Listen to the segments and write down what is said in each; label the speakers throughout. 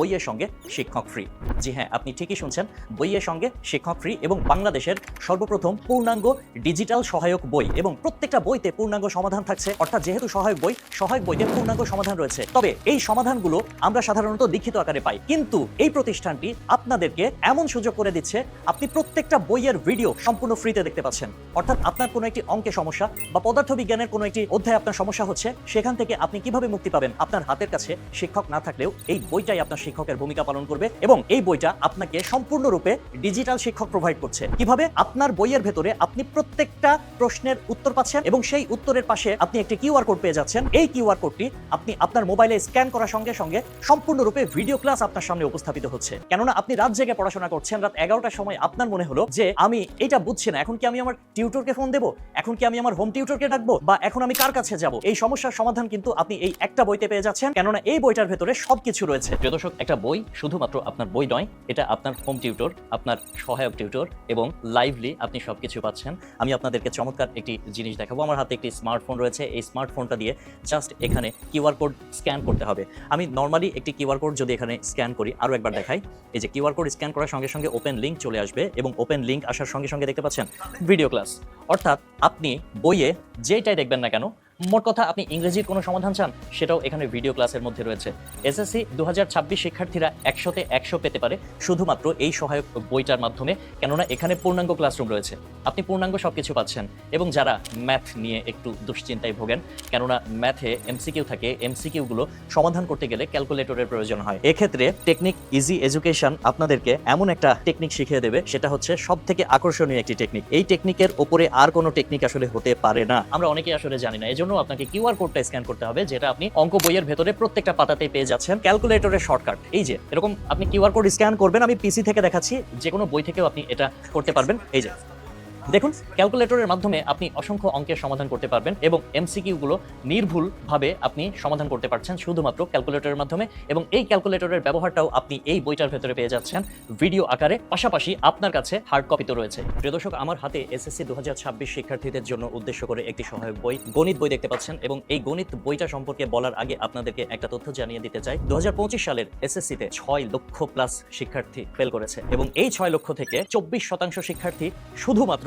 Speaker 1: বইয়ের সঙ্গে শিক্ষক ফ্রি জি হ্যাঁ আপনি ঠিকই শুনছেন। বইয়ের সঙ্গে শিক্ষক ফ্রি এবং বাংলাদেশের সর্বপ্রথম পূর্ণাঙ্গ ডিজিটাল সহায়ক বই এবং প্রত্যেকটা বইতে পূর্ণাঙ্গ সমাধান থাকছে। অর্থাৎ যেহেতু সহায়ক বই, সহায়ক বইতে পূর্ণাঙ্গ সমাধান রয়েছে। তবে এই সমাধানগুলো আমরা সাধারণত লিখিত আকারে পাই। কিন্তু এই প্রতিষ্ঠানটি আপনাদেরকে এমন সুযোগ করে দিচ্ছে, আপনি প্রত্যেকটা বইয়ের ভিডিও সম্পূর্ণ ফ্রিতে দেখতে পাচ্ছেন। অর্থাৎ আপনার কোনো একটি অঙ্কে সমস্যা বা পদার্থবিজ্ঞানের কোনো একটি অধ্যায়ে আপনার সমস্যা হচ্ছে, সেখান থেকে আপনি কীভাবে মুক্তি পাবেন আপনার হাতের কাছে শিক্ষক না থাকলেও এই বইটাই আপনার শিক্ষকের ভূমিকা পালন করবে এবং এই বইটা আপনাকে সম্পূর্ণরূপে ডিজিটাল শিক্ষক প্রোভাইড করছে। কীভাবে? আপনার বইয়ের ভেতরে আপনি প্রত্যেকটা প্রশ্নের উত্তর পাচ্ছেন এবং সেই উত্তরের পাশে আপনি একটি কিউআর কোড পেয়ে যাচ্ছেন। এই কিউআর কোডটি আপনি আপনার মোবাইলে স্ক্যান করার সঙ্গে সঙ্গে সম্পূর্ণরূপে ভিডিও ক্লাস আপনার সামনে উপস্থাপিত হচ্ছে। কেননা আপনি রাত জেগে পড়াশোনা করছেন, রাত এগারোটার সময় আপনার মনে হলো যে আমি এটা বুঝছি না, এখন কি আমি আমার টিউটরকে ফোন দেবো? এখন কি আমি আমার হোম টিউটরকে ডাকবো? বা এখন আমি কার কাছে যাব? এই সমস্যার সমাধান কিন্তু আপনি এই একটা বইতে পেয়ে যাচ্ছেন। কেননা এই বইটার ভেতরে সবকিছু রয়েছে। দর্শক একটা বই, শুধুমাত্র আপনার বই নয়, এটা আপনার হোম টিউটর আপনার সহায়ক টিউটর এবং লাইভলি আপনি সব কিছু পাচ্ছেন। আমি আপনাদেরকে চমৎকার একটি জিনিস দেখাবো। আমার হাতে একটি স্মার্টফোন রয়েছে। এই স্মার্টফোনটা দিয়ে জাস্ট এখানে কিউআর কোড স্ক্যান করতে হবে। আমি নর্মালি একটি কিউআর কোড যদি এখানে স্ক্যান করি আরও একবার দেখাই। এই যে কিউআর কোড স্ক্যান করার সঙ্গে সঙ্গে ওপেন লিঙ্ক চলে আসবে এবং ওপেন লিঙ্ক আসার সঙ্গে সঙ্গে দেখতে পাচ্ছেন ভিডিও ক্লাস অর্থাৎ আপনি বইয়ে যেটাই দেখবেন না কেন মোট কথা, আপনি ইংরেজির কোনো সমাধান চান, সেটাও এখানে ভিডিও ক্লাসের মধ্যে রয়েছে। এসএসসি দু হাজার ছাব্বিশ শিক্ষার্থীরা একশোতে একশো পেতে পারে শুধুমাত্র এই সহায়ক বইটার মাধ্যমে, কেননা এখানে পূর্ণাঙ্গ ক্লাসরুম রয়েছে। আপনি পূর্ণাঙ্গ সব কিছু পাচ্ছেন এবং যারা ম্যাথ নিয়ে একটু দুশ্চিন্তায় ভোগেন, কেননা ম্যাথে এমসিকিউ থাকে এমসিকিউগুলো সমাধান করতে গেলে ক্যালকুলেটরের প্রয়োজন হয়। এক্ষেত্রে টেকনিক ইজি এডুকেশন আপনাদেরকে এমন একটা টেকনিক শিখিয়ে দেবে, সেটা হচ্ছে সব থেকে আকর্ষণীয় একটি টেকনিক এই টেকনিকের ওপরে আর কোনো টেকনিক আসলে হতে পারে না। আমরা অনেকেই আসলে জানি না, এজন্য আপনাকে কিউআর কোডটা স্ক্যান করতে হবে, যেটা আপনি অঙ্ক বইয়ের ভেতরে প্রত্যেকটা পাতাতে পেয়ে যাচ্ছেন। ক্যালকুলেটরের শর্টকাট। এই যে, এরকম আপনি কিউআর কোড স্ক্যান করবেন, আমি পিসি থেকে দেখাচ্ছি যে কোনো বই থেকেও আপনি এটা করতে পারবেন। এই যে দেখুন ক্যালকুলেটরের মাধ্যমে আপনি অসংখ্য অঙ্কের সমাধান করতে পারবেন এবং এমসিকিউগুলো নির্ভুলভাবে আপনি সমাধান করতে পারছেন শুধুমাত্র ক্যালকুলেটরের মাধ্যমে এবং এই ক্যালকুলেটরের ব্যবহারটাও আপনি এই বইটার ভেতরে পেয়ে যাচ্ছেন ভিডিও আকারে। পাশাপাশি আপনার কাছে হার্ড কপি তো রয়েছে। প্রিয় দর্শক, আমার হাতে এসএসসি দুহাজার ছাব্বিশ শিক্ষার্থীদের জন্য উদ্দেশ্য করে একটি সহায়ক বই, গণিত বই দেখতে পাচ্ছেন এবং এই গণিত বইটা সম্পর্কে বলার আগে আপনাদেরকে একটা তথ্য জানিয়ে দিতে চাই। দু হাজার পঁচিশ সালের এসএসসিতে ছয় লক্ষ প্লাস শিক্ষার্থী ফেল করেছে এবং এই ছয় লক্ষ থেকে চব্বিশ শতাংশ শিক্ষার্থী শুধুমাত্র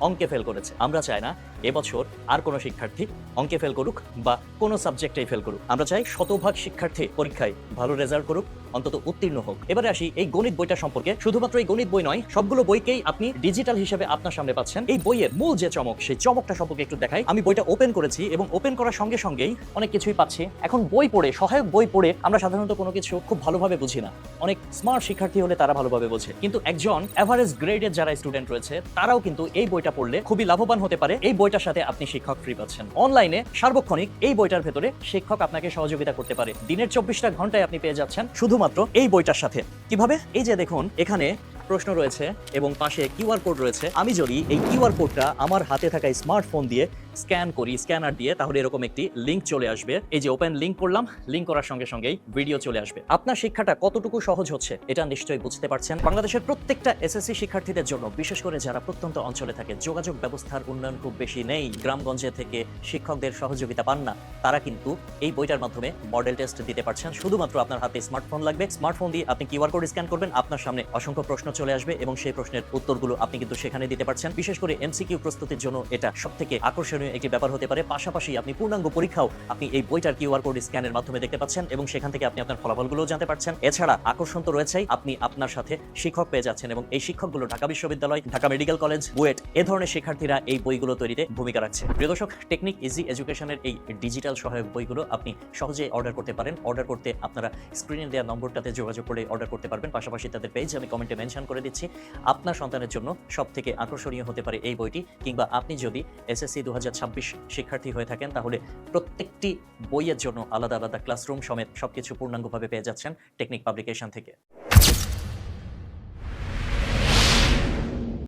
Speaker 1: অঙ্কে ফেল করেছে। আমরা চাই না এবছর আর কোনো শিক্ষার্থী অঙ্কে ফেল করুক বা কোনো সাবজেক্টেই ফেল করুক। আমরা চাই শতভাগ শিক্ষার্থী পরীক্ষায় ভালো রেজাল্ট করুক, অন্তত উত্তীর্ণ হোক। এবারে আসি এই গণিত বইটা সম্পর্কে। শুধুমাত্র এই গণিত বই নয়, সবগুলো বইকেই আপনি ডিজিটাল হিসেবে আপনার সামনে পাচ্ছেন। এই বইয়ের মূল যে চমক, সেই চমকটা সম্পর্কে একটু দেখাই। আমি বইটা ওপেন করেছি এবং ওপেন করার সঙ্গে সঙ্গেই অনেক কিছুই পাচ্ছি। এখন বই পড়ে, সহায়ক বই পড়ে আমরা সাধারণত কোনো কিছু খুব ভালোভাবে বুঝি না। অনেক স্মার্ট শিক্ষার্থী হলে তারা ভালোভাবে বোঝে। কিন্তু একজন এভারেজ গ্রেডের যারা স্টুডেন্ট রয়েছে, তারাও কিন্তু এই বইটা পড়লে খুবই লাভবান হতে পারে। এই বইটার সাথে আপনি শিক্ষক ফ্রি পাচ্ছেন। অনলাইনে সার্বক্ষণিক এই বইটার ভেতরে শিক্ষক আপনাকে সহযোগিতা করতে পারে। দিনের চব্বিশটা ঘন্টায় আপনি পেয়ে যাচ্ছেন শুধুমাত্র এই বইটার সাথে। কীভাবে? এই যে দেখুন, এখানে প্রশ্ন রয়েছে এবং পাশে কিউআর কোড রয়েছে। আমি যদি এই কিউআর কোডটা আমার হাতে থাকা স্মার্টফোন দিয়ে স্ক্যান করি, স্ক্যানার দিয়ে তাহলে এরকম একটি লিংক চলে আসবে। এই যে ওপেন লিংক করলাম লিংক করার সঙ্গে সঙ্গেই ভিডিও চলে আসবে। আপনার শিক্ষাটা কতটুকু সহজ হচ্ছে, এটা নিশ্চয়ই বুঝতে পারছেন। বাংলাদেশের প্রত্যেকটা এসএসসি শিক্ষার্থীদের জন্য, বিশেষ করে যারা প্রত্যন্ত অঞ্চলে থাকে, যোগাযোগ ব্যবস্থার উন্নয়ন খুব বেশি নেই। গ্রামগঞ্জে থেকে শিক্ষকদের সহযোগিতা পান না, তারা কিন্তু এই বইটার মাধ্যমে মডেল টেস্ট দিতে পারছেন। শুধুমাত্র আপনার হাতে স্মার্টফোন লাগবে। স্মার্টফোন দিয়ে আপনি কিউআর কোড স্ক্যান করবেন, আপনার সামনে অসংখ্য প্রশ্ন চলে আসবে এবং সেই প্রশ্নের উত্তরগুলো আপনি কিন্তু সেখানে দিতে পারছেন। বিশেষ করে এমসিকিউ প্রস্তুতির জন্য এটা সবথেকে আকর্ষণীয় একটি ব্যাপার হতে পারে। পাশাপাশি আপনি পূর্ণাঙ্গ পরীক্ষাও আপনি এই বইটার কিউআর কোড স্ক্যানের মাধ্যমে দেখতে পাচ্ছেন এবং সেখান থেকে আপনি আপনার ফলাফলগুলো জানতে পারছেন। এছাড়া আকর্ষণ তো রয়েছেই, আপনি আপনার সাথে শিক্ষক পেয়ে যাচ্ছেন এবং এই শিক্ষকগুলো ঢাকা বিশ্ববিদ্যালয়, ঢাকা মেডিকেল কলেজ, বুয়েট এ ধরনের শিক্ষার্থীরা এই বইগুলো তৈরিতে ভূমিকা রাখছে। প্রিয় দর্শক, টেকনিক ইজি এডুকেশনের এই ডিজিটাল সহায়ক বইগুলো আপনি সহজেই অর্ডার করতে পারেন। অর্ডার করতে আপনারা স্ক্রিনে দেওয়া নম্বরটাতে যোগাযোগ করে অর্ডার করতে পারবেন। পাশাপাশি তাদের পেজ আমি কমেন্টে মেনশন করে দিচ্ছি। আপনার সন্তানের জন্য সব থেকে আকর্ষণীয় হতে পারে এই বইটি, কিংবা আপনি যদি এসএসসি দু শিক্ষার্থী হয়ে থাকেন, তাহলে প্রত্যেকটি বইয়ের জন্য আলাদা আলাদা ক্লাসরুম সমেত সবকিছু পূর্ণাঙ্গভাবে পেয়ে যাচ্ছেন টেকনিক পাবলিকেশন থেকে।